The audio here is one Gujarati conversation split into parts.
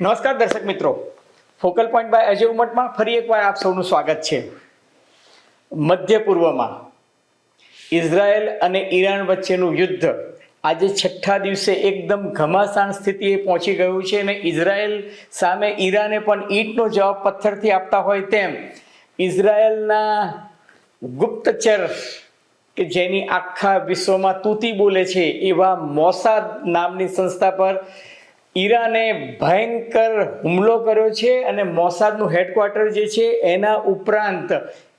નમસ્કાર દર્શક મિત્રો. ફોકલ પોઈન્ટ બાય અજય ઉમટમાં ફરી એકવાર આપ સૌનું સ્વાગત છે. મધ્ય પૂર્વમાં ઇઝરાયલ અને ઈરાન વચ્ચેનું યુદ્ધ આજે છઠ્ઠા દિવસે એકદમ ઘમાસાણ સ્થિતિએ પહોંચી ગયું છે અને ઇઝરાયલ સામે ઈરાને પણ ઈંટનો જવાબ પથ્થરથી આપતા હોય તેમ ઇઝરાયલના ગુપ્તચર કે જેની આખા વિશ્વમાં તૂતી બોલે છે એવા મોસાદ નામની સંસ્થા પર ઈરાને ભયંકર હુમલો કર્યો છે અને મોસાદનું હેડક્વાર્ટર જે છે, એના ઉપરાંત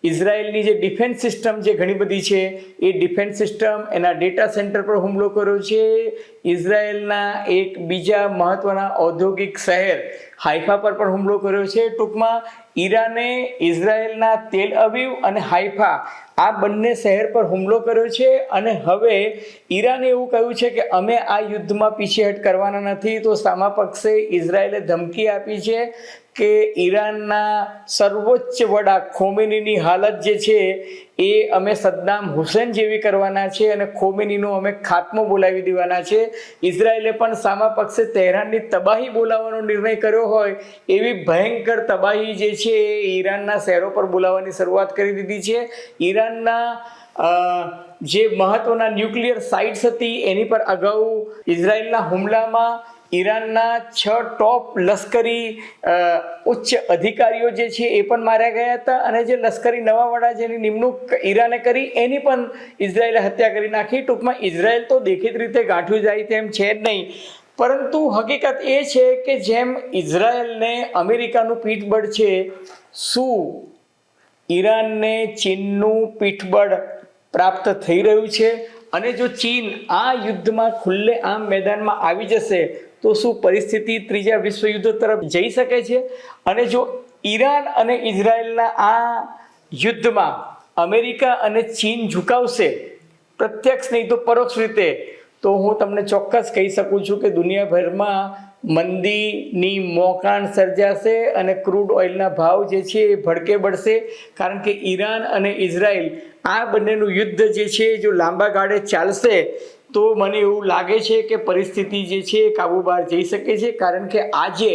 ઇઝરાયલની જે ડિફેન્સ સિસ્ટમ જે ઘણી બધી છે, એ ડિફેન્સ સિસ્ટમ એના ડેટા સેન્ટર પર હુમલો કર્યો છે. ઇઝરાયલના એક બીજા મહત્ત્વના ઔદ્યોગિક શહેર હાઈફા પર પણ હુમલો કર્યો છે. ટૂંકમાં ઈરાને ઇઝરાયલના તેલ અવીવ અને હાઈફા આ બંને શહેર પર હુમલો કર્યો છે અને હવે ઈરાને એવું કહ્યું છે કે અમે આ યુદ્ધમાં પીછેહટ કરવાના નથી. તો સામા પક્ષે ઇઝરાયલે ધમકી આપી છે કે ઈરાનના સર્વોચ્ચ વડા ખોમેનીની હાલત જે છે એ અમે સદ્દામ હુસેન જેવી કરવાના છે અને ખોમેનીનો અમે ખાત્મો બોલાવી દેવાના છે. ઇઝરાયલે પણ સામા પક્ષે તહેરાનની તબાહી બોલાવવાનો નિર્ણય કર્યો હોય એવી ભયંકર તબાહી જે છે એ ઈરાનના શહેરો પર બોલાવવાની શરૂઆત કરી દીધી છે. ઈરાનના જે મહત્વના ન્યુક્લિયર સાઇટ્સ હતી એની પર અગાઉ ઇઝરાયલના હુમલામાં ઈરાનના છ ટોપ લશ્કરી ઉચ્ચ અધિકારીઓ જે છે એ પણ માર્યા ગયા હતા અને જે લશ્કરી નવા વડા જેની નિમણૂક ઈરાને કરી, એની પણ ઇઝરાયલે હત્યા કરી નાખી. ટૂંકમાં ઇઝરાયલ તો દેખીત રીતે ગાંઠું જાય તેમ છે જ નહીં. પરંતુ હકીકત એ છે કે જેમ ઇઝરાયલને અમેરિકાનું પીઠબળ છે, શું ઈરાનને ચીનનું પીઠબળ પ્રાપ્ત થઈ રહ્યું છે? અને જો ચીન આ યુદ્ધમાં ખુલ્લે આમ મેદાનમાં આવી જશે તો શું પરિસ્થિતિ ત્રીજા વિશ્વયુદ્ધ તરફ જઈ શકે છે? અને જો ઈરાન અને ઇઝરાયલના આ યુદ્ધમાં અમેરિકા અને ચીન ઝુકાવશે, પ્રત્યક્ષ નહીં તો પરોક્ષ રીતે, તો હું તમને ચોક્કસ કહી શકું છું કે દુનિયાભરમાં મંદીની મોકાણ સર્જાશે અને ક્રૂડ ઓઇલના ભાવ જે છે એ ભડકે બળશે. કારણ કે ઈરાન અને ઇઝરાયલ આ બંનેનું યુદ્ધ જે છે જો લાંબા ગાળે ચાલશે તો મને એવું લાગે છે કે પરિસ્થિતિ જે છે એ કાબુ બહાર જઈ શકે છે, કારણ કે આજે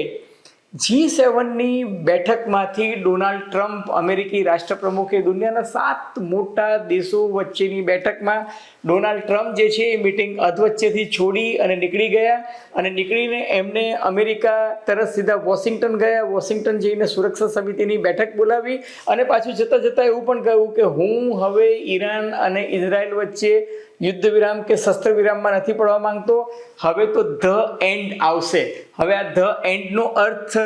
જી સેવનની બેઠકમાંથી ડોનાલ્ડ ટ્રમ્પ અમેરિકી રાષ્ટ્રપ્રમુખે દુનિયાના સાત મોટા દેશો વચ્ચેની બેઠકમાં ડોનાલ્ડ ટ્રમ્પ જે છે એ મિટિંગ અધવચ્ચેથી છોડી અને નીકળી ગયા અને નીકળીને એમને અમેરિકા તરફ સીધા વોશિંગ્ટન ગયા. વોશિંગ્ટન જઈને સુરક્ષા સમિતિની બેઠક બોલાવી અને પાછું જતાં જતાં એવું પણ કહ્યું કે હું હવે ઈરાન અને ઇઝરાયલ વચ્ચે યુદ્ધ વિરામ કે શસ્ત્ર વિરામમાં નથી પડવા માંગતો? હવે તો ધ એન્ડ આવશે. હવે આ ધ એન્ડનો અર્થ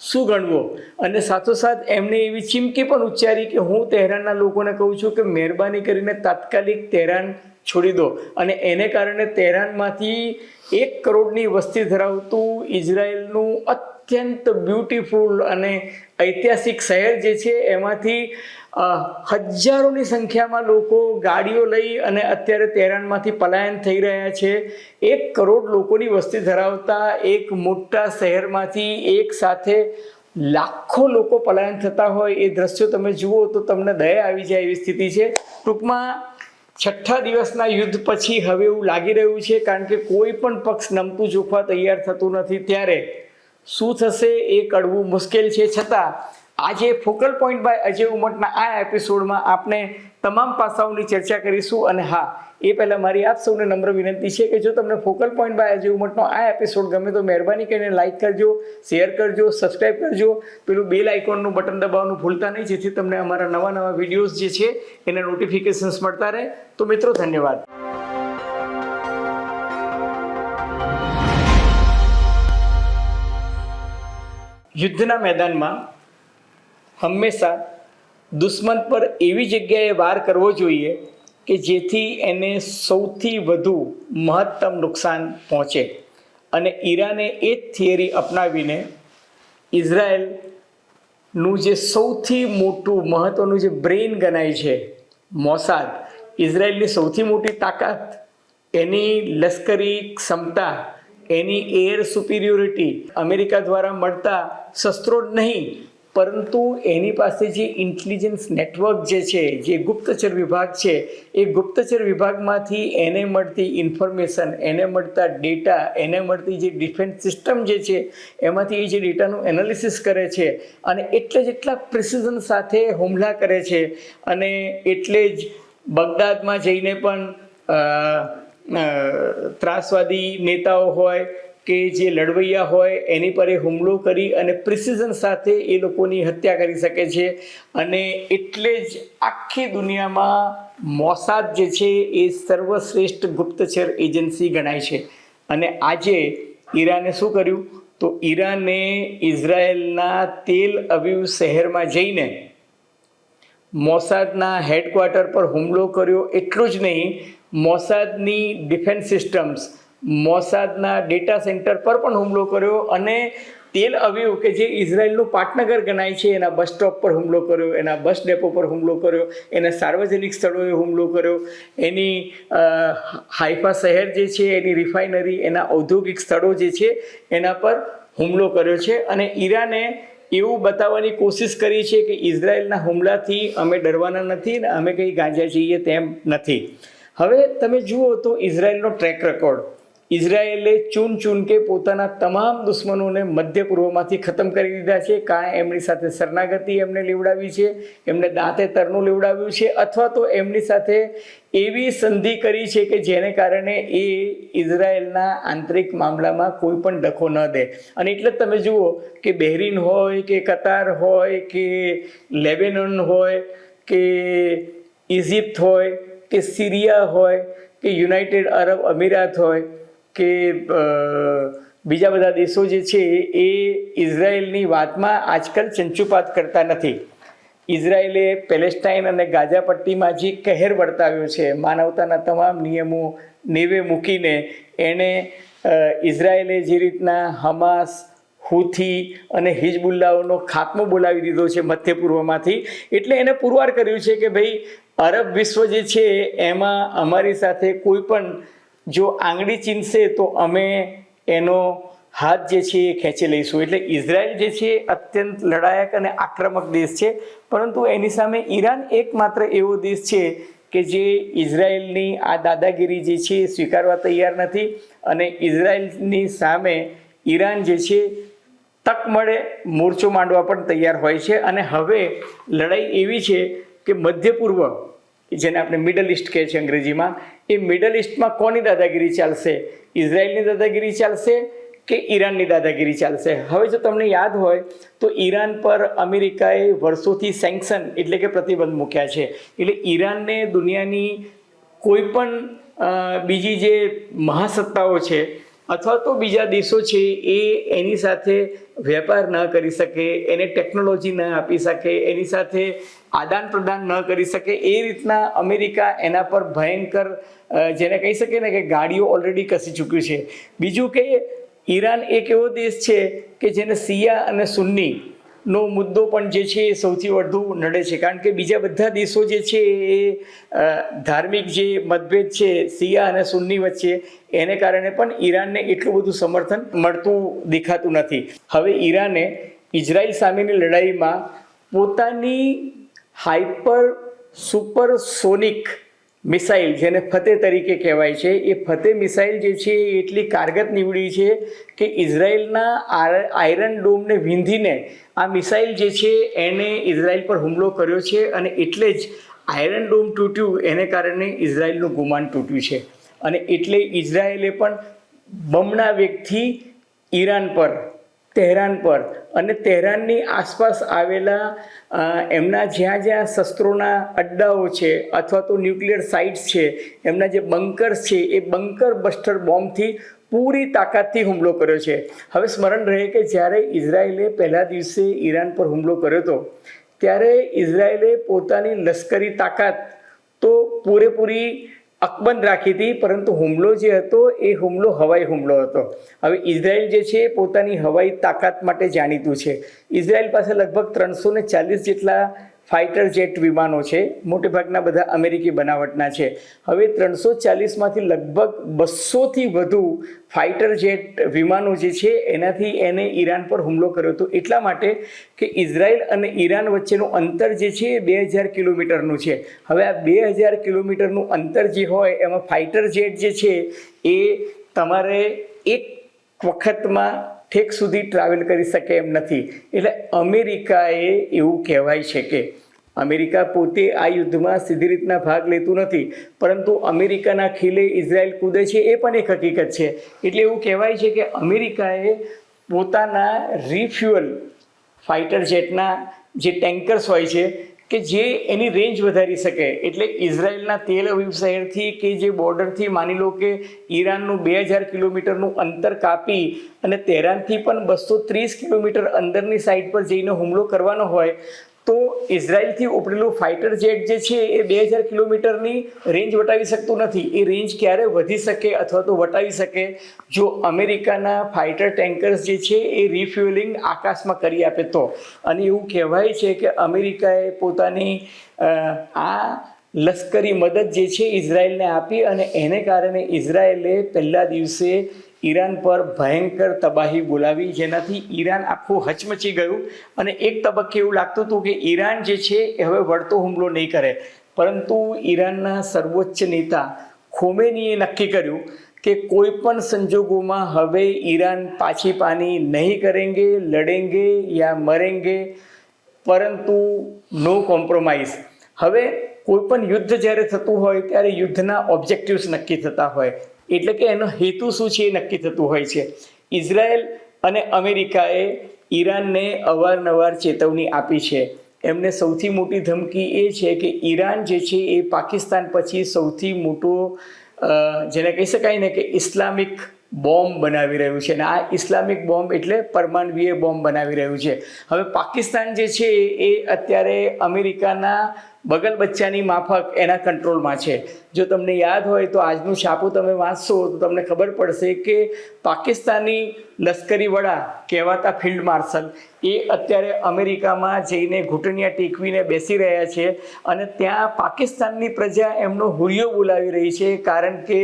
શું ગણવો? અને સાથોસાથ એમને એવી ચીમકી પણ ઉચ્ચારી કે હું તહેરાનના લોકોને કહું છું કે મહેરબાની કરીને તાત્કાલિક તહેરાન છોડી દો. અને એને કારણે તહેરાનમાંથી એક કરોડની વસ્તી ધરાવતું ઇઝરાયલનું અત્યંત બ્યુટીફુલ અને ઐતિહાસિક શહેર જે છે, એમાંથી હજારોની સંખ્યામાં લોકો ગાડીઓ લઈ અને અત્યારે તહેરાનમાંથી પલાયન થઈ રહ્યા છે. એક કરોડ લોકોની વસ્તી ધરાવતા એક મોટા શહેરમાંથી એક સાથે લાખો લોકો પલાયન થતા હોય એ દ્રશ્યો તમે જુઓ તો તમને દયા આવી જાય એવી સ્થિતિ છે. ટૂંકમાં છઠ્ઠા દિવસના યુદ્ધ પછી હવે એવું લાગી રહ્યું છે કારણ કે કોઈ પણ પક્ષ નમતું જોખવા તૈયાર થતું નથી. ત્યારે શું થશે એ કડવું મુશ્કેલ છે. છતાં, આજે ફોકલ પોઈન્ટ બાય અજય ઉમટના આ એપિસોડમાં આપણે તમામ પાસાઓની ચર્ચા કરીશું. અને હા, એ પહેલાં મારી આપ સૌને નમ્ર વિનંતી છે કે જો તમને ફોકલ પોઈન્ટ બાય અજય ઉમટનો આ એપિસોડ ગમે તો મહેરબાની કરીને લાઇક કરજો, શેર કરજો સબસ્ક્રાઈબ કરજો. પેલું બેલ આઇકોનનું બટન દબાવવાનું ભૂલતા નહીં, જેથી તમને અમારા નવા નવા વિડીયોઝ જે છે, એના નોટિફિકેશન્સ મળતા રહે. તો મિત્રો, ધન્યવાદ. યુદ્ધના મેદાનમાં હંમેશા દુશ્મન પર એવી જગ્યાએ વાર કરવો જોઈએ કે જેથી એને સૌથી વધુ મહત્તમ નુકસાન પહોંચે. અને ઈરાને એ જ થિયરી અપનાવીને ઇઝરાયલનું જે સૌથી મોટું મહત્ત્વનું જે બ્રેઇન ગણાય છે, મોસાદ, ઇઝરાયલની સૌથી મોટી તાકાત, એની લશ્કરી ક્ષમતા એની એર સુપિરિયોરિટી અમેરિકા દ્વારા મળતા શસ્ત્રો જ નહીં, પરંતુ એની પાસે જે ઇન્ટેલિજન્સ નેટવર્ક જે છે, જે ગુપ્તચર વિભાગ છે, એ ગુપ્તચર વિભાગમાંથી એને મળતી ઇન્ફોર્મેશન એને મળતા ડેટા એને મળતી જે ડિફેન્સ સિસ્ટમ જે છે, એમાંથી એ જે ડેટાનું એનાલિસિસ કરે છે અને એટલે જ એટલા પ્રિસિઝન સાથે હુમલા કરે છે અને એટલે જ બગદાદમાં જઈને પણ ત્રાસવાદી નેતાઓ હોય કે જે લડવૈયા હોય, એની પર એ હુમલો કરી અને પ્રિસિઝન સાથે એ લોકોની હત્યા કરી શકે છે. અને એટલે જ આખી દુનિયામાં મોસાદ જે છે એ સર્વશ્રેષ્ઠ ગુપ્તચર એજન્સી ગણાય છે. અને આજે ઈરાને શું કર્યું? તો ઈરાને ઇઝરાયેલના તેલ અવીવ શહેરમાં જઈને મોસાદના હેડક્વાર્ટર પર હુમલો કર્યો. એટલું જ નહીં મોસાદની ડિફેન્સ સિસ્ટમ્સ મોસાદના ડેટા સેન્ટર પર પણ હુમલો કર્યો અને તેલ અવીવ કે જે ઇઝરાયલનું પાટનગર ગણાય છે, એના બસ સ્ટોપ પર હુમલો કર્યો, એના બસ ડેપો પર હુમલો કર્યો, એના સાર્વજનિક સ્થળોએ હુમલો કર્યો. એની હાઈફા શહેર જે છે, એની રિફાઇનરી એના ઔદ્યોગિક સ્થળો જે છે, એના પર હુમલો કર્યો છે અને ઈરાને એવું બતાવવાની કોશિશ કરી છે કે ઇઝરાયલના હુમલાથી અમે ડરવાના નથી ને અમે કંઈ ગાંજા જઈએ તેમ નથી. હવે તમે જુઓ તો ઇઝરાયલનો ટ્રેક રેકોર્ડ ઇઝરાયેલે ચૂન ચૂન કે પોતાના તમામ દુશ્મનોને મધ્ય પૂર્વમાંથી ખતમ કરી દીધા છે કાં એમની સાથે શરણાગતિ એમને લેવડાવી છે, એમને દાંતે તરનું લેવડાવ્યું છે, અથવા તો એમની સાથે એવી સંધિ કરી છે કે જેને કારણે એ ઇઝરાયેલના આંતરિક મામલામાં કોઈ પણ ડખો ન દે. અને એટલે જ તમે જુઓ કે બહેરીન હોય, કે કતાર હોય, કે લેબેનન હોય, કે ઇજિપ્ત હોય કે સિરિયા હોય, કે યુનાઇટેડ અરબ અમીરાત હોય, કે બીજા બધા દેશો જે છે એ ઇઝરાયલની વાતમાં આજકાલ ચંચુપાત કરતા નથી. ઇઝરાયલે પેલેસ્ટાઇન અને ગાઝા પટ્ટીમાં જે કહેર વર્તાવ્યો છે, માનવતાના તમામ નિયમો નેવે મૂકીને એણે ઇઝરાયલે જે રીતના હમાસ, હુથી અને હિજબુલ્લાઓનો ખાત્મો બોલાવી દીધો છે મધ્ય પૂર્વમાંથી, એટલે એને પુરવાર કર્યું છે કે ભાઈ અરબ વિશ્વ જે છે, એમાં અમારી સાથે કોઈ પણ જો આંગળી ચીનશે તો અમે એનો હાથ જે છે એ ખેંચી લઈશું. એટલે ઇઝરાયલ જે છે, અત્યંત લડાયક અને આક્રમક દેશ છે. પરંતુ એની સામે ઈરાન એકમાત્ર એવો દેશ છે કે જે ઇઝરાયલની આ દાદાગીરી જે છે એ સ્વીકારવા તૈયાર નથી અને ઇઝરાયલની સામે ઈરાન જે છે, તક મળે, મોરચો માંડવા પણ તૈયાર હોય છે. અને હવે લડાઈ એવી છે કે મધ્ય પૂર્વ જેને આપણે મિડલ ઇસ્ટ કહે છે અંગ્રેજીમાં, એ મિડલ ઇસ્ટમાં કોની દાદાગીરી ચાલશે? ઇઝરાયલની દાદાગીરી ચાલશે કે ઈરાનની દાદાગીરી ચાલશે? હવે જો તમને યાદ હોય, તો ઈરાન પર અમેરિકાએ વર્ષોથી સેન્કશન એટલે કે પ્રતિબંધ મૂક્યા છે. એટલે ઈરાનને દુનિયાની કોઈ પણ બીજી જે મહાસત્તાઓ છે અથવા તો બીજા દેશો છે, એ એની સાથે વેપાર ન કરી શકે, એને ટેકનોલોજી ન આપી શકે, એની સાથે આદાન પ્રદાન ન કરી શકે, એ રીતના અમેરિકા એના પર ભયંકર જેને કહી શકે ને કે ગાડીઓ ઓલરેડી કસી ચૂક્યું છે. બીજું કે ઈરાન એક એવો દેશ છે કે જેને શિયા અને સુન્ની નો મુદ્દો પણ જે છે એ સૌથી વધુ નડે છે. કારણ કે બીજા બધા દેશો જે છે એ ધાર્મિક જે મતભેદ છે, શિયા અને સુન્ની વચ્ચે, એને કારણે પણ ઈરાનને એટલું બધું સમર્થન મળતું દેખાતું નથી. હવે ઈરાને ઇઝરાયલ સામેની લડાઈમાં પોતાની હાઇપર સુપરસોનિક મિસાઇલ જેને ફતે તરીકે કહેવાય છે, એ ફતેહ મિસાઇલ જે છે, એ એટલી કારગત નીવડી છે કે ઇઝરાયલના આયરન ડોમને વીંધીને આ મિસાઇલ જે છે એણે ઇઝરાયલ પર હુમલો કર્યો છે અને એટલે જ આયરન ડોમ તૂટ્યું, એને કારણે ઇઝરાયલનું ગુમાન તૂટ્યું છે. અને એટલે ઇઝરાયલે પણ બમણા વેગથી ઈરાન પર તહેરાન પર. અને તહેરાનની આસપાસ આવેલા એમના જ્યાં જ્યાં શસ્ત્રોના અડ્ડાઓ છે અથવા તો ન્યુક્લિયર સાઇટ્સ છે, એમના જે બંકર્સ છે, એ બંકર બસ્ટર બોમ્બથી પૂરી તાકાતથી હુમલો કર્યો છે. હવે સ્મરણ રહે કે જ્યારે ઇઝરાયેલે પહેલા દિવસે ઈરાન પર હુમલો કર્યો હતો, ત્યારે ઇઝરાયેલે પોતાની લશ્કરી તાકાત તો પૂરેપૂરી અકબંધ રાખી હતી, પરંતુ હુમલો જે હતો એ હુમલો હવાઈ હુમલો હતો. હવે ઇઝરાયલ જે છે એ પોતાની હવાઈ તાકાત માટે જાણીતું છે. ઇઝરાયલ પાસે લગભગ ત્રણસો ચાલીસ જેટલા ફાઇટર જેટ વિમાનો છે. મોટેભાગના બધા અમેરિકી બનાવટના છે. હવે ત્રણસો ચાલીસમાંથી લગભગ બસોથી વધુ ફાઇટર જેટ વિમાનો જે છે, એનાથી એને ઈરાન પર હુમલો કર્યો હતો. એટલા માટે કે ઇઝરાયલ અને ઈરાન વચ્ચેનું અંતર જે છે, એ બે હજાર કિલોમીટરનું છે. હવે આ બે હજાર કિલોમીટરનું અંતર જે હોય, એમાં ફાઇટર જેટ જે છે, એ તમારે એક વખતમાં ઠેક સુધી ટ્રાવેલ કરી શકે એમ નથી. એટલે અમેરિકાએ એવું કહેવાય છે કે અમેરિકા પોતે આ યુદ્ધમાં સીધી રીતના ભાગ લેતું નથી, પરંતુ અમેરિકાના ખીલે ઇઝરાયલ કૂદે છે એ પણ એક હકીકત છે. એટલે એવું કહેવાય છે કે અમેરિકાએ પોતાના રિફ્યુઅલ ફાઇટર જેટના જે ટેન્કર્સ હોય છે કે જે એની રેન્જ વધારી શકે. એટલે ઇઝરાયલના તેલ અવીવ શહેરથી કે જે બોર્ડરથી માની લો કે ઈરાનનું બે હજાર કિલોમીટરનું અંતર કાપી અને તેરાનથી પણ બસો ત્રીસ કિલોમીટર અંદરની સાઈડ પર જઈને હુમલો કરવાનો હોય તો ઇઝરાયલથી ઉપડેલું ફાઇટર જેટ જે છે એ બે હજાર કિલોમીટરની રેન્જ વટાવી શકતું નથી. એ રેન્જ ક્યારે વધી શકે અથવા તો વટાવી શકે? જો અમેરિકાના ફાઇટર ટેન્કર્સ જે છે એ રિફ્યુલિંગ આકાશમાં કરી આપે તો. અને એવું કહેવાય છે કે અમેરિકાએ પોતાની આ લશ્કરી મદદ જે છે ઇઝરાયલને આપી અને એને કારણે ઇઝરાયલે પહેલા દિવસે ઈરાન પર ભયંકર તબાહી બોલાવી, જેનાથી ઈરાન આખું હચમચી ગયું. અને એક તબક્કે એવું લાગતું હતું કે ઈરાન જે છે એ હવે વળતો હુમલો નહીં કરે. પરંતુ ઈરાનના સર્વોચ્ચ નેતા ખોમેનીએ નક્કી કર્યું કે કોઈ પણ સંજોગોમાં હવે ઈરાન પાછી પાની નહીં કરેંગે, લડેંગે યા મરેંગે, પરંતુ નો કોમ્પ્રોમાઇઝ. હવે કોઈ પણ યુદ્ધ જ્યારે થતું હોય, ત્યારે યુદ્ધના ઓબ્જેક્ટિવ્સ નક્કી થતા હોય. એટલે કે એનો હેતુ શું છે એ નક્કી થતું હોય છે. ઇઝરાયલ અને અમેરિકાએ ઈરાનને અવારનવાર ચેતવણી આપી છે. એમને સૌથી મોટી ધમકી એ છે કે ઈરાન જે છે એ પાકિસ્તાન પછી સૌથી મોટો જેને કહી શકાય ને કે ઇસ્લામિક બોમ્બ બનાવી રહ્યું છે. અને આ ઇસ્લામિક બોમ્બ એટલે પરમાણવીય બોમ્બ બનાવી રહ્યું છે. હવે પાકિસ્તાન જે છે એ અત્યારે અમેરિકાના બગલ બચ્ચાની માફક એના કંટ્રોલમાં છે. જો તમને યાદ હોય તો આજનું છાપું તમે વાંચશો તો તમને ખબર પડશે કે પાકિસ્તાની લશ્કરી વડા કહેવાતા ફિલ્ડ માર્શલ એ અત્યારે અમેરિકામાં જઈને ઘૂંટણિયા ટેકવીને બેસી રહ્યા છે અને ત્યાં પાકિસ્તાનની પ્રજા એમનો હુરિયો બોલાવી રહી છે કારણ કે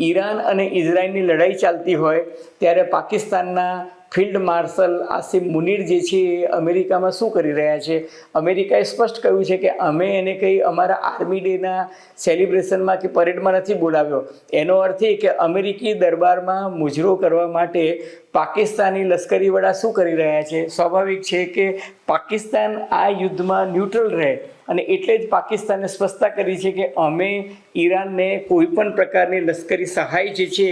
ઈરાન અને ઇઝરાયલની લડાઈ ચાલતી હોય ત્યારે પાકિસ્તાનના ફિલ્ડ માર્શલ આસિમ મુનીર જે છે એ અમેરિકામાં શું કરી રહ્યા છે? અમેરિકાએ સ્પષ્ટ કહ્યું છે કે અમે એને કંઈ અમારા આર્મી ડેના સેલિબ્રેશનમાં કે પરેડમાં નથી બોલાવ્યો. એનો અર્થ એ કે અમેરિકી દરબારમાં મુજરો કરવા માટે પાકિસ્તાની લશ્કરી શું કરી રહ્યા છે? સ્વાભાવિક છે કે પાકિસ્તાન આ યુદ્ધમાં ન્યુટ્રલ રહે. અને એટલે જ પાકિસ્તાને સ્પષ્ટતા કરી છે કે અમે ઈરાનને કોઈ પણ પ્રકારની લશ્કરી સહાય જે છે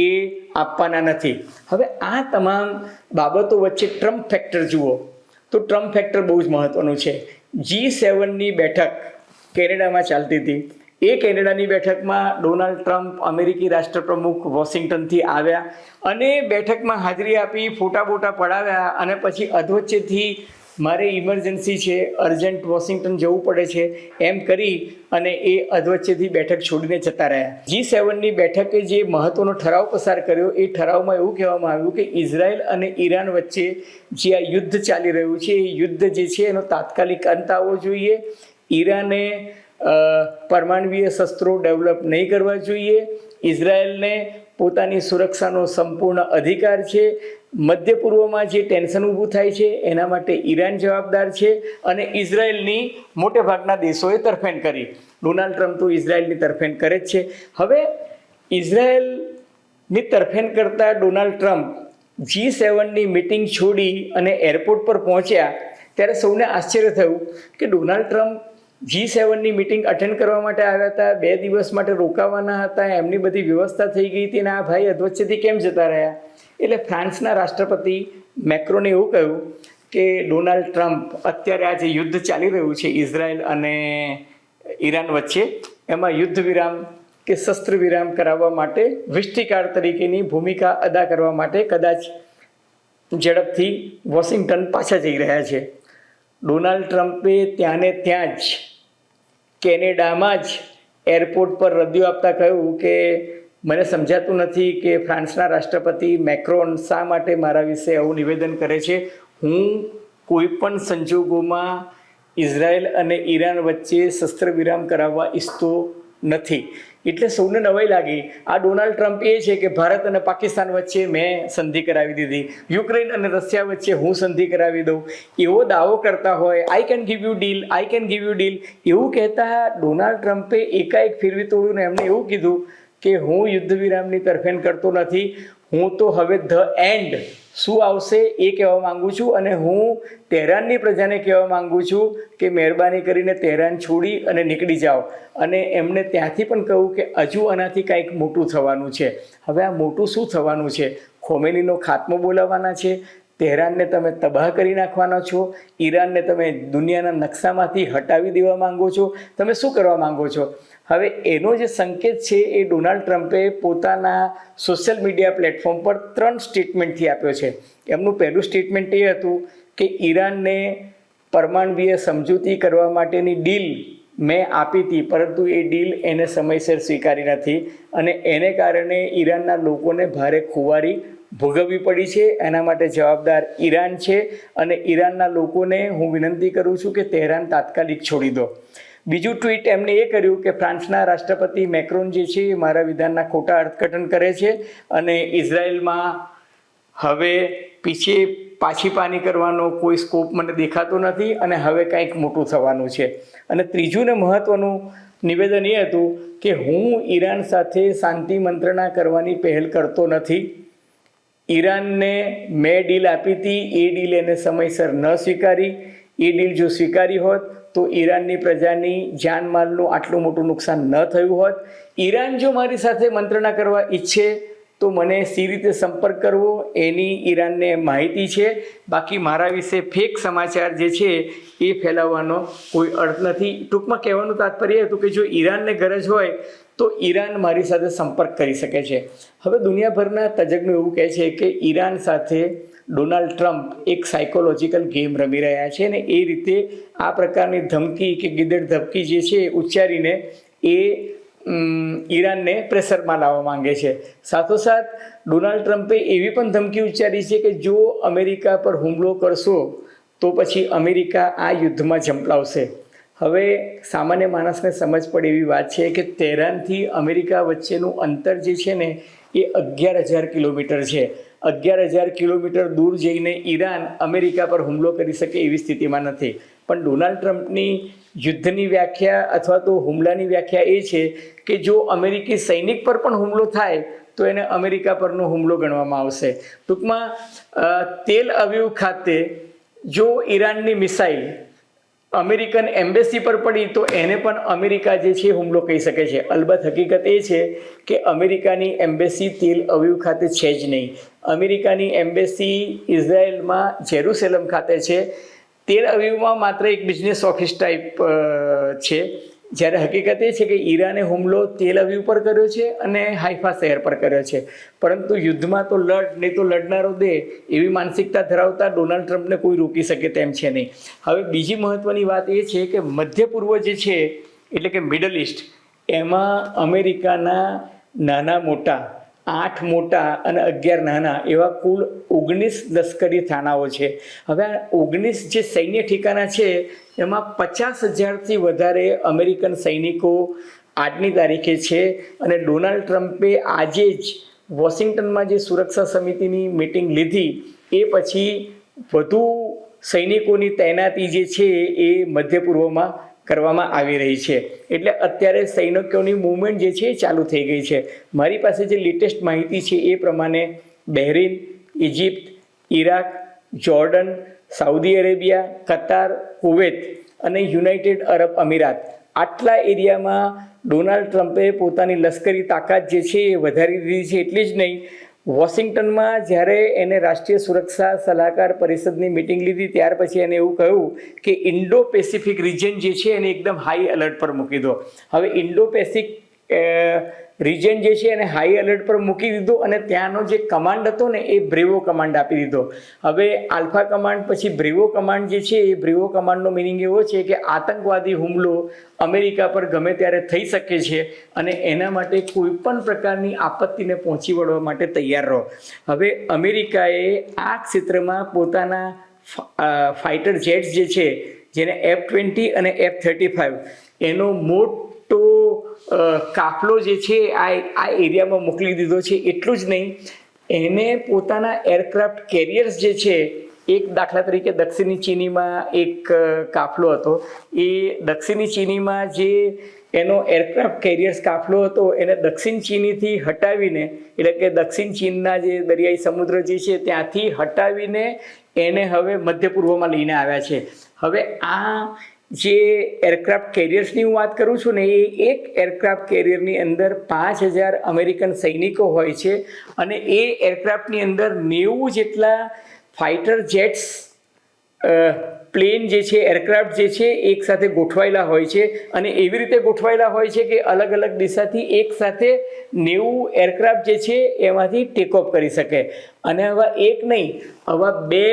એ આપવાના નથી. હવે આ તમામ બાબતો વચ્ચે ટ્રમ્પ ફેક્ટર જુઓ. તો ટ્રમ્પ ફેક્ટર બહુ જ મહત્ત્વનું છે. જી સેવનની બેઠક કેનેડામાં ચાલતી હતી. એ કેનેડાની બેઠકમાં ડોનાલ્ડ ટ્રમ્પ અમેરિકી રાષ્ટ્રપ્રમુખ વોશિંગ્ટનથી આવ્યા અને બેઠકમાં હાજરી આપી, ફોટા બોટા પડાવ્યા અને પછી અધવચ્ચેથી મારે ઇમરજન્સી છે અર્જન્ટ વોશિંગ્ટન જવું પડે છે, એમ કરી અને એ અધવચ્ચેથી બેઠક છોડીને જતા રહ્યા. જી સેવનની બેઠકે જે મહત્વનો ઠરાવ પસાર કર્યો, એ ઠરાવમાં એવું કહેવામાં આવ્યું કે ઇઝરાયલ અને ઈરાન વચ્ચે જે આ યુદ્ધ ચાલી રહ્યું છે, એ યુદ્ધ જે છે, એનો તાત્કાલિક અંત આવવો જોઈએ. ઈરાને પરમાણવીય શસ્ત્રો ડેવલપ નહીં કરવા જોઈએ. ઇઝરાયલને પોતાની સુરક્ષાનો સંપૂર્ણ અધિકાર છે. મધ્ય પૂર્વમાં જે ટેન્શન ઊભું થાય છે, એના માટે ઈરાન જવાબદાર છે અને ઇઝરાયલની મોટે ભાગના દેશોએ તરફેણ કરી. ડોનાલ્ડ ટ્રમ્પ તો ઇઝરાયલની તરફેણ કરે જ છે. હવે ઇઝરાયલની તરફેણ કરતા ડોનાલ્ડ ટ્રમ્પ જી સેવનની મિટિંગ છોડી અને એરપોર્ટ પર પહોંચ્યા, ત્યારે સૌને આશ્ચર્ય થયું કે ડોનાલ્ડ ટ્રમ્પ જી સેવનની મિટિંગ અટેન્ડ કરવા માટે આવ્યા હતા, બે દિવસ માટે રોકાવાના હતા, એમની બધી વ્યવસ્થા થઈ ગઈ હતી અને આ ભાઈ અધવચ્ચેથી કેમ જતા રહ્યા? એટલે ફ્રાન્સના રાષ્ટ્રપતિ મેક્રોને એવું કહ્યું કે ડોનાલ્ડ ટ્રમ્પ અત્યારે આ જે યુદ્ધ ચાલી રહ્યું છે ઇઝરાયલ અને ઈરાન વચ્ચે. એમાં યુદ્ધ વિરામ કે શસ્ત્ર વિરામ કરાવવા માટે વિષ્ટિકાર તરીકેની ભૂમિકા અદા કરવા માટે કદાચ ઝડપથી વોશિંગ્ટન પાછા જઈ રહ્યા છે. ડોનાલ્ડ ટ્રમ્પે ત્યાંને ત્યાં જ કેનેડામાં જ એરપોર્ટ પર રદિયો આપતા કહ્યું કે મને સમજાતું નથી કે ફ્રાન્સના રાષ્ટ્રપતિ મેક્રોન શા માટે મારા વિશે આવું નિવેદન કરે છે. હું કોઈપણ સંજોગોમાં ઇઝરાયલ અને ઈરાન વચ્ચે શસ્ત્ર વિરામ કરાવવા ઈચ્છતો નથી. એટલે સૌને નવાઈ લાગી. આ ડોનાલ્ડ ટ્રમ્પ એ છે કે ભારત અને પાકિસ્તાન વચ્ચે મેં સંધિ કરાવી દીધી. યુક્રેન અને રશિયા વચ્ચે હું સંધિ કરાવી દઉં. એવો દાવો કરતા હોય I can give you deal I can give you deal એવું કહેતા ડોનાલ્ડ ટ્રમ્પે એકાએક ફેરવી તોડ્યું ને એમણે એવું કીધું કે હું યુદ્ધ વિરામની તરફેણ કરતો નથી. હું તો હવે ધ એન્ડ. શું આવશે એ કહેવા માંગુ છું અને હું તહેરાનની પ્રજાને કહેવા માંગુ છું કે મહેરબાની કરીને તહેરાન છોડી અને નીકળી જાઓ. અને એમને ત્યાંથી પણ કહું કે હજુ આનાથી કાંઈક મોટું થવાનું છે. હવે આ મોટું શું થવાનું છે? ખોમેનીનો ખાત્મો બોલાવવાના છે? તહેરાનને તમે તબાહ કરી નાખવાના છો, ઈરાનને તમે દુનિયાના નકશામાંથી હટાવી દેવા માંગો છો, તમે શું કરવા માંગો છો? હવે એનો જે સંકેત છે એ ડોનાલ્ડ ટ્રમ્પે પોતાના સોશિયલ મીડિયા પ્લેટફોર્મ પર ત્રણ સ્ટેટમેન્ટથી આપ્યો છે. એમનું પહેલું સ્ટેટમેન્ટ એ હતું કે ઈરાનને પરમાણવીય સમજૂતી કરવા માટેની ડીલ મેં આપી હતી, પરંતુ એ ડીલ એને સમયસર સ્વીકારી નથી અને એને કારણે ઈરાનના લોકોને ભારે ખુવારી ભોગવવી પડી છે. એના માટે જવાબદાર ઈરાન છે અને ઈરાનના લોકોને હું વિનંતી કરું છું કે તહેરાન તાત્કાલિક છોડી દો. બીજું ટ્વીટ એમને એ કર્યું કે ફ્રાન્સના રાષ્ટ્રપતિ મેક્રોન જે છે એ મારા વિધાનના ખોટા અર્થઘટન કરે છે અને ઇઝરાયલમાં હવે પીછે પાછી પાની કરવાનો કોઈ સ્કોપ મને દેખાતો નથી અને હવે કંઈક મોટું થવાનું છે. અને ત્રીજું ને મહત્ત્વનું નિવેદન એ હતું કે હું ઈરાન સાથે શાંતિ મંત્રણા કરવાની પહેલ કરતો નથી. ઈરાનને મેં ડીલ આપી હતી, એ ડીલ એને સમયસર ન સ્વીકારી. એ ડીલ જો સ્વીકારી હોત, તો ઈરાનની પ્રજાની જાનમાલનું આટલું મોટું નુકસાન ન થયું હોત. ઈરાન જો મારી સાથે મંત્રણા કરવા ઈચ્છે, તો મને સી રીતે સંપર્ક કરવો, એની ઈરાનને માહિતી છે. બાકી મારા વિશે ફેક સમાચાર જે છે, એ ફેલાવવાનો કોઈ અર્થ નથી. ટૂંકમાં કહેવાનું તાત્પર્ય હતું કે જો ઈરાનને ગરજ હોય તો ઈરાન મારી સાથે સંપર્ક કરી શકે છે. હવે દુનિયાભરના તજજ્ઞો એવું કહે છે કે ઈરાન સાથે ડોનાલ્ડ ટ્રમ્પ એક સાયકોલોજીકલ ગેમ રમી રહ્યા છે ને એ રીતે આ પ્રકારની ધમકી કે ગીદડ ધમકી જે છે એ ઉચ્ચારીને એ ઈરાનને પ્રેશરમાં લાવવા માંગે છે. સાથોસાથ, ડોનાલ્ડ ટ્રમ્પે એવી પણ ધમકી ઉચ્ચારી છે કે જો અમેરિકા પર હુમલો કરશો તો પછી અમેરિકા આ યુદ્ધમાં ઝંપલાવશે. હવે સામાન્ય માણસને સમજ પડે એવી વાત છે કે તેહરાનથી અમેરિકા વચ્ચેનું અંતર જે છે ને, એ અગિયાર હજાર કિલોમીટર છે. અગિયાર હજાર કિલોમીટર દૂર જઈને ઈરાન અમેરિકા પર હુમલો કરી શકે એવી સ્થિતિમાં નથી. પણ ડોનાલ્ડ ટ્રમ્પની યુદ્ધની વ્યાખ્યા અથવા તો હુમલાની વ્યાખ્યા એ છે કે જો અમેરિકી સૈનિક પર પણ હુમલો થાય, તો એને અમેરિકા પરનો હુમલો ગણવામાં આવશે. ટૂંકમાં તેલ અવિવ ખાતે જો ઈરાનની મિસાઇલ અમેરિકન એમ્બેસી પર પડી, તો એને પણ અમેરિકા જે છે હુમલો કહી શકે છે. અલબત્ત હકીકત એ છે કે અમેરિકાની એમ્બેસી તેલ અવિવ ખાતે છે જ નહીં. અમેરિકાની એમ્બેસી ઇઝરાયલમાં જેરુસેલમ ખાતે છે. તેલ અવિવમાં માત્ર એક બિઝનેસ ઓફિસ ટાઈપ છે. જ્યારે હકીકત એ છે કે ઈરાને હુમલો તેલ અવી પર કર્યો છે અને હાઇફા શહેર પર કર્યો છે. પરંતુ યુદ્ધમાં તો લડ, નહીં તો લડનારો દે એવી માનસિકતા ધરાવતા ડોનાલ્ડ ટ્રમ્પને કોઈ રોકી શકે તેમ છે નહીં. હવે બીજી મહત્ત્વની વાત એ છે કે મધ્ય પૂર્વ જે છે, એટલે કે મિડલ ઇસ્ટ એમાં અમેરિકાના નાના મોટા આઠ મોટા અને અગિયાર નાના એવા કુલ ઓગણીસ લશ્કરી થાણાઓ છે. હવે આ ઓગણીસ જે સૈન્ય ઠેકાણા છે, એમાં પચાસ હજારથી વધારે અમેરિકન સૈનિકો આજની તારીખે છે અને ડોનાલ્ડ ટ્રમ્પે આજે જ વોશિંગ્ટનમાં જે સુરક્ષા સમિતિની મિટિંગ લીધી, એ પછી વધુ સૈનિકોની તૈનાતી જે છે એ મધ્ય પૂર્વમાં કરવામાં આવી રહી છે. એટલે અત્યારે સૈનિકોની મૂવમેન્ટ જે છે એ ચાલુ થઈ ગઈ છે. મારી પાસે જે લેટેસ્ટ માહિતી છે એ પ્રમાણે Bahrain Egypt Iraq, Jordan, Saudi Arabia, Qatar, Kuwait અને યુનાઇટેડ અરબ અમીરાત આટલા એરિયામાં ડોનાલ્ડ ટ્રમ્પે પોતાની લશ્કરી તાકાત જે છે એ વધારી દીધી છે. એટલી જ નહીં વોશિંગ્ટનમાં જ્યારે એને રાષ્ટ્રીય સુરક્ષા સલાહકાર પરિષદની મિટિંગ લીધી, ત્યાર પછી એને એવું કહ્યું કે ઇન્ડો પેસિફિક રિજન જે છે એને એકદમ હાઈ એલર્ટ પર મૂકી દો. હવે ઇન્ડો પેસિફિક રિજન જે છે એને હાઈ એલર્ટ પર મૂકી દીધો અને ત્યાંનો જે કમાન્ડ હતો ને એ બ્રેવો કમાન્ડ આપી દીધો. હવે આલ્ફા કમાન્ડ પછી બ્રેવો કમાન્ડ જે છે એ બ્રેવો કમાન્ડનો મિનિંગ એવો છે કે આતંકવાદી હુમલો અમેરિકા પર ગમે ત્યારે થઈ શકે છે અને એના માટે કોઈ પણ પ્રકારની આપત્તિને પહોંચી વળવા માટે તૈયાર રહો. હવે અમેરિકાએ આ ક્ષેત્રમાં પોતાના ફાઇટર જેટ્સ જે છે, જેને એફ ટ્વેન્ટી અને એફ થર્ટી ફાઇવ એનો મોટો કાફલો જે છે, આ આ એરિયામાં મોકલી દીધો છે, એટલું જ નહીં. એને પોતાના એરક્રાફ્ટ કેરિયર્સ જે છે, એક દાખલા તરીકે દક્ષિણી ચીનીમાં એક કાફલો હતો. એ દક્ષિણી ચીનીમાં જે એનો એરક્રાફ્ટ કેરિયર્સ કાફલો હતો, એને દક્ષિણ ચીનીથી હટાવીને, એટલે કે દક્ષિણ ચીનના જે દરિયાઈ સમુદ્ર જે છે, ત્યાંથી હટાવીને એને હવે મધ્ય પૂર્વમાં લઈને આવ્યા છે. હવે આ જે એરક્રાફ્ટ કેરિયર્સની હું વાત કરું છું ને, એ એક એરક્રાફ્ટ કેરિયરની અંદર પાંચ હજાર અમેરિકન સૈનિકો હોય છે અને એ એરક્રાફ્ટની અંદર નેવું જેટલા ફાઇટર જેટ્સ પ્લેન જે છે એરક્રાફ્ટ જે છે, એક સાથે ગોઠવાયેલા હોય છે અને એવી રીતે ગોઠવાયેલા હોય છે કે અલગ અલગ દિશાથી એક સાથે નેવું એરક્રાફ્ટ જે છે, એમાંથી ટેક ઓફ કરી શકે. અને આવા એક નહીં, આવા બે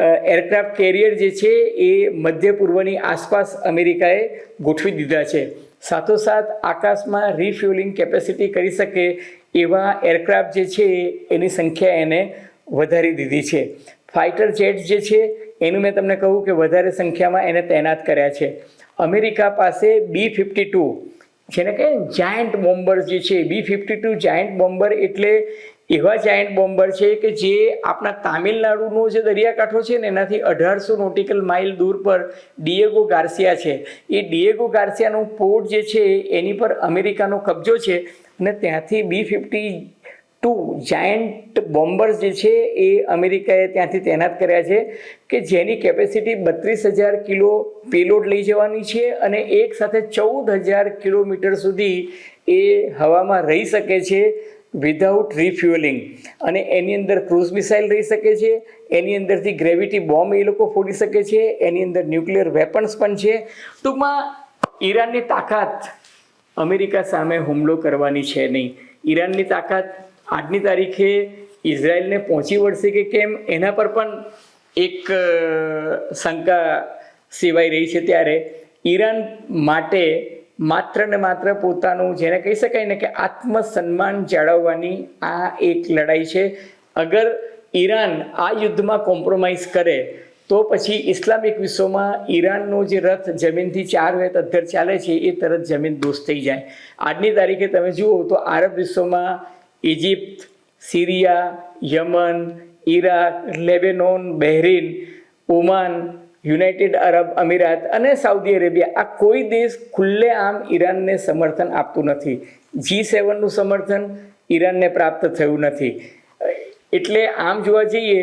એરક્રાફ્ટ કેરિયર જે છે એ મધ્ય પૂર્વની આસપાસ અમેરિકાએ ગોઠવી દીધા છે. સાથોસાથ આકાશમાં રિફ્યુલિંગ કેપેસિટી કરી શકે એવા એરક્રાફ્ટ જે છે એની સંખ્યા એને વધારી દીધી છે. ફાઇટર જેટ જે છે એનું મેં તમને કહું કે વધારે સંખ્યામાં એને તૈનાત કર્યા છે. અમેરિકા પાસે બી ફિફ્ટી ટુ જેને કહે જાયન્ટ બોમ્બર જે છે B fifty two giant bomber એટલે એવા જાયન્ટ બોમ્બર છે કે જે આપણા તામિલનાડુનો જે દરિયાકાંઠો છે ને, એનાથી અઢારસો નોટિકલ માઇલ દૂર પર ડિએગો ગાર્સિયા છે. એ ડિએગો ગાર્સિયાનો પોર્ટ જે છે, એની પર અમેરિકાનો કબજો છે અને ત્યાંથી B fifty two giant bombers જે છે, એ અમેરિકાએ ત્યાંથી તૈનાત કર્યા છે કે જેની કેપેસિટી બત્રીસ હજાર કિલો પેલોડ લઈ જવાની છે અને એક સાથે ચૌદ હજાર કિલોમીટર સુધી એ હવામાં રહી શકે છે. વિધાઉટ રિફ્યુઅલિંગ અને એની અંદર ક્રૂઝ મિસાઇલ રહી શકે છે, એની અંદરથી ગ્રેવિટી બોમ્બ એ લોકો ફોડી શકે છે, એની અંદર ન્યુક્લિયર વેપન્સ પણ છે. ટૂંકમાં, ઈરાનની તાકાત અમેરિકા સામે હુમલો કરવાની છે નહીં. ઈરાનની તાકાત આજની તારીખે ઇઝરાયલને પહોંચી વળશે કે કેમ, એના પર પણ એક શંકા સેવાઈ રહી છે ત્યારે. ઈરાન માટે માત્ર ને માત્ર પોતાનું જેને કહી શકાય ને કે આત્મસન્માન જાળવવાની આ એક લડાઈ છે. અગર ઈરાન આ યુદ્ધમાં કોમ્પ્રોમાઇઝ કરે, તો પછી ઇસ્લામિક વિશ્વમાં ઈરાનનો જે રથ જમીનથી ચાર વેત અધ્ધર ચાલે છે, એ તરત જમીન દોસ્ત થઈ જાય. આજની તારીખે તમે જુઓ તો આરબ વિશ્વમાં Egypt Syria, Yemen, Iraq, Lebanon, Bahrain, Oman United Arab Emirates અને સાઉદી અરેબિયા, આ કોઈ દેશ ખુલ્લેઆમ ઈરાનને સમર્થન આપતું નથી. જી સેવનનું સમર્થન ઈરાનને પ્રાપ્ત થયું નથી. એટલે આમ જોવા જઈએ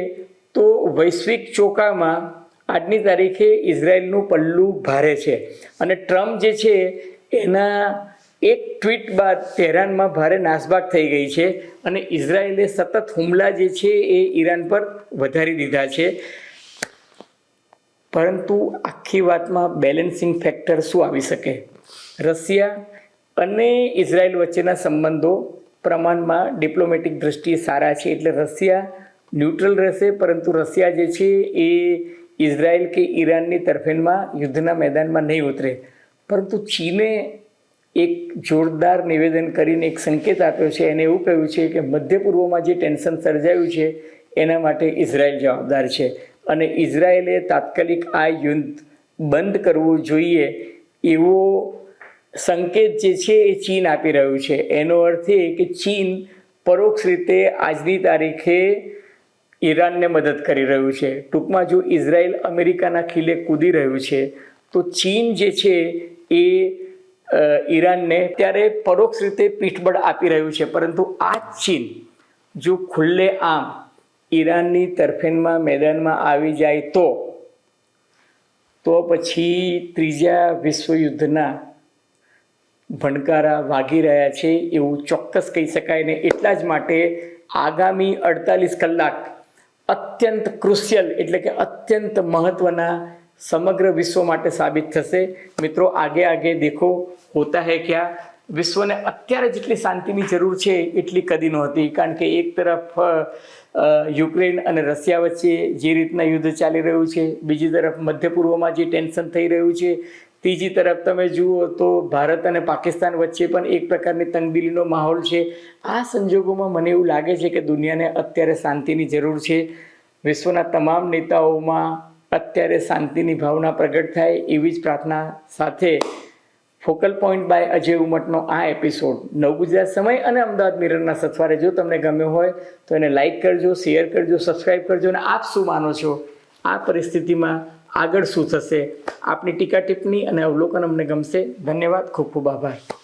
તો વૈશ્વિક ચોકામાં આજની તારીખે ઇઝરાયલનું પલ્લું ભારે છે. અને ટ્રમ્પ જે છે, એના એક ટ્વીટ બાદ તેહરાનમાં ભારે નાસભાગ થઈ ગઈ છે અને ઇઝરાયલે સતત હુમલા જે છે એ ઈરાન પર વધારી દીધા છે. પરંતુ આખી વાતમાં બેલેન્સિંગ ફેક્ટર શું આવી શકે? રશિયા અને ઇઝરાયલ વચ્ચેના સંબંધો પ્રમાણમાં ડિપ્લોમેટિક દ્રષ્ટિએ સારા છે એટલે રશિયા ન્યુટ્રલ રહેશે, પરંતુ રશિયા જે છે એ ઇઝરાયલ કે ઈરાનની તરફેણમાં યુદ્ધના મેદાનમાં નહીં ઉતરે. પરંતુ ચીને એક જોરદાર નિવેદન કરીને એક સંકેત આપ્યો છે, એને એવું કહ્યું છે કે મધ્ય પૂર્વમાં જે ટેન્શન સર્જાયું છે, એના માટે ઇઝરાયલ જવાબદાર છે. અને ઇઝરાયેલે તાત્કાલિક આ યુદ્ધ બંધ કરવું જોઈએ એવો સંકેત જે છે એ ચીન આપી રહ્યું છે. એનો અર્થ એ કે ચીન પરોક્ષ રીતે આજની તારીખે ઈરાનને મદદ કરી રહ્યું છે. ટૂંકમાં જો ઇઝરાયલ અમેરિકાના ખીલે કૂદી રહ્યું છે, તો ચીન જે છે એ ઈરાનને ત્યારે પરોક્ષ રીતે પીઠબળ આપી રહ્યું છે. પરંતુ આ ચીન જો ખુલ્લે આમ ઈરાનની તરફેણમાં મેદાનમાં આવી જાય તો? તો પછી ત્રીજા વિશ્વયુદ્ધના ભણકારા વાગી રહ્યા છે એવું ચોક્કસ કહી શકાય ને એટલા જ માટે આગામી અડતાલીસ કલાક અત્યંત ક્રુશિયલ એટલે કે અત્યંત મહત્વના સમગ્ર વિશ્વ માટે સાબિત થશે. મિત્રો, આગે આગે દેખો, હોતા હૈ ક્યા? વિશ્વને અત્યારે જેટલી શાંતિની જરૂર છે, એટલી કદી નહોતી. કારણ કે એક તરફ યુક્રેન અને રશિયા વચ્ચે જે રીતના યુદ્ધ ચાલી રહ્યું છે, બીજી તરફ મધ્ય પૂર્વમાં જે ટેન્શન થઈ રહ્યું છે, ત્રીજી તરફ તમે જુઓ તો ભારત અને પાકિસ્તાન વચ્ચે પણ એક પ્રકારની તંગદિલીનો માહોલ છે. આ સંજોગોમાં મને એવું લાગે છે કે દુનિયાને અત્યારે શાંતિની જરૂર છે. વિશ્વના તમામ નેતાઓમાં અત્યારે શાંતિની ભાવના પ્રગટ થાય એવી જ પ્રાર્થના સાથે ફોકલ પોઈન્ટ બાય અજય ઉમટનો આ એપિસોડ નવ ગુજરાત સમય અને અમદાવાદ મિરરના સથવારે જો તમને ગમ્યો હોય તો એને લાઈક કરજો શેર કરજો સબસ્ક્રાઈબ કરજો અને આપ શું માનો છો? આ પરિસ્થિતિમાં આગળ શું થશે? આપની ટીકા ટિપ્પણી અને અવલોકન અમને ગમશે. ધન્યવાદ, ખૂબ ખૂબ આભાર.